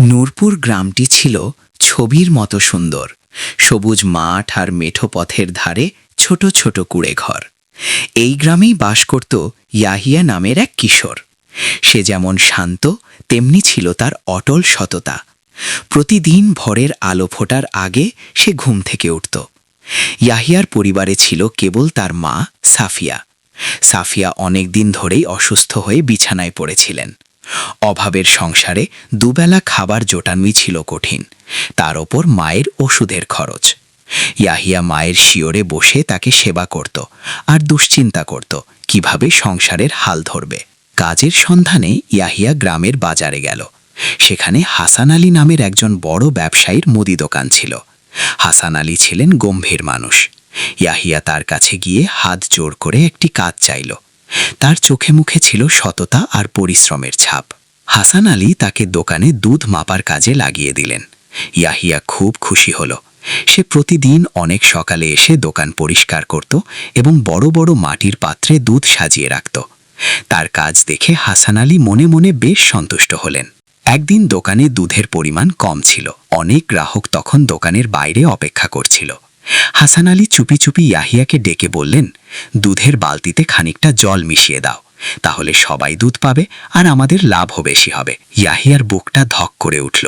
নূরপুর গ্রামটি ছিল ছবির মতো সুন্দর। সবুজ মাঠ আর মেঠো পথের ধারে ছোট ছোট কুড়ে ঘর। এই গ্রামেই বাস করত ইয়াহিয়া নামের এক কিশোর। সে যেমন শান্ত, তেমনি ছিল তার অটল সততা। প্রতিদিন ভরের আলো ফোটার আগে সে ঘুম থেকে উঠত। ইয়াহিয়ার পরিবারে ছিল কেবল তার মা সাফিয়া। সাফিয়া অনেক দিন ধরেই অসুস্থ হয়ে বিছানায় পড়েছিলেন। অভাবের সংসারে দুবেলা খাবার জোটানোই ছিল কঠিন। তার ওপর মায়ের ওষুধের খরচ। ইয়াহিয়া মায়ের শিওরে বসে তাকে সেবা করত আর দুশ্চিন্তা করত কীভাবে সংসারের হাল ধরবে। কাজের সন্ধানে ইয়াহিয়া গ্রামের বাজারে গেল। সেখানে হাসান আলী নামের একজন বড় ব্যবসায়ীর মুদি দোকান ছিল। হাসান আলী ছিলেন গম্ভীর মানুষ। ইয়াহিয়া তার কাছে গিয়ে হাত জোর করে একটি কাজ চাইল। তার চোখে মুখে ছিল সততা আর পরিশ্রমের ছাপ। হাসান আলী তাকে দোকানে দুধ মাপার কাজে লাগিয়ে দিলেন। ইয়াহিয়া খুব খুশি হল। সে প্রতিদিন অনেক সকালে এসে দোকান পরিষ্কার করত এবং বড় বড় মাটির পাত্রে দুধ সাজিয়ে রাখত। তার কাজ দেখে হাসান আলী মনে মনে বেশ সন্তুষ্ট হলেন। একদিন দোকানে দুধের পরিমাণ কম ছিল। অনেক গ্রাহক তখন দোকানের বাইরে অপেক্ষা করছিল। হাসান আলী চুপি চুপি ইয়াহিয়াকে ডেকে বললেন, দুধের বালতিতে খানিকটা জল মিশিয়ে দাও, তাহলে সবাই দুধ পাবে আর আমাদের লাভও বেশি হবে। ইয়াহিয়ার বুকটা ধক করে উঠল।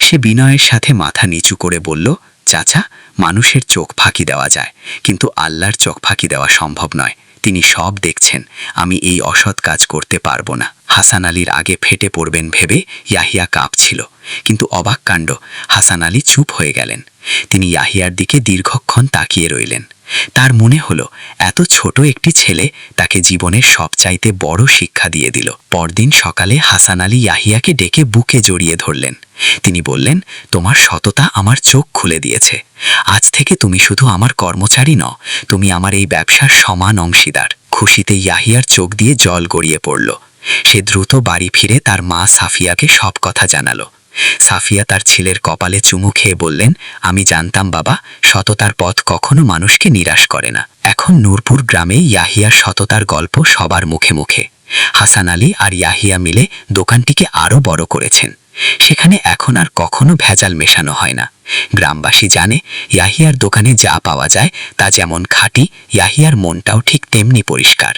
সে বিনয়ের সাথে মাথা নিচু করে বলল, চাচা, মানুষের চোখ ফাঁকি দেওয়া যায়, কিন্তু আল্লাহর চোখ ফাঁকি দেওয়া সম্ভব নয়। তিনি সব দেখছেন, আমি এই অসৎ কাজ করতে পারব না। হাসান আলীর আগে ফেটে পড়বেন ভেবে ইয়াহিয়া কাঁপছিল। কিন্তু অবাক কাণ্ড, হাসান আলী চুপ হয়ে গেলেন। তিনি ইয়াহিয়ার দিকে দীর্ঘক্ষণ তাকিয়ে রইলেন। তার মনে হলো, এত ছোট একটি ছেলে তাকে জীবনের সবচাইতে বড় শিক্ষা দিয়ে দিল। পরদিন সকালে হাসান আলী ইয়াহিয়াকে ডেকে বুকে জড়িয়ে ধরলেন। তিনি বললেন, তোমার সততা আমার চোখ খুলে দিয়েছে। আজ থেকে তুমি শুধু আমার কর্মচারী ন তুমি আমার এই ব্যবসার সমান অংশীদার। খুশিতে ইয়াহিয়ার চোখ দিয়ে জল গড়িয়ে পড়ল। সে দ্রুত বাড়ি ফিরে তার মা সাফিয়াকে সব কথা জানালো। সাফিয়া তার ছেলের কপালে চুমু খেয়ে বললেন, আমি জানতাম বাবা, সততার পথ কখনো মানুষকে নিরাশ করে না। এখন নূরপুর গ্রামে ইয়াহিয়ার সততার গল্প সবার মুখে মুখে। হাসান আলী আর ইয়াহিয়া মিলে দোকানটিকে আরও বড় করেছেন। সেখানে এখন আর কখনো ভেজাল মেশানো হয় না। গ্রামবাসী জানে, ইয়াহিয়ার দোকানে যা পাওয়া যায় তা যেমন খাঁটি, ইয়াহিয়ার মনটাও ঠিক তেমনি পরিষ্কার।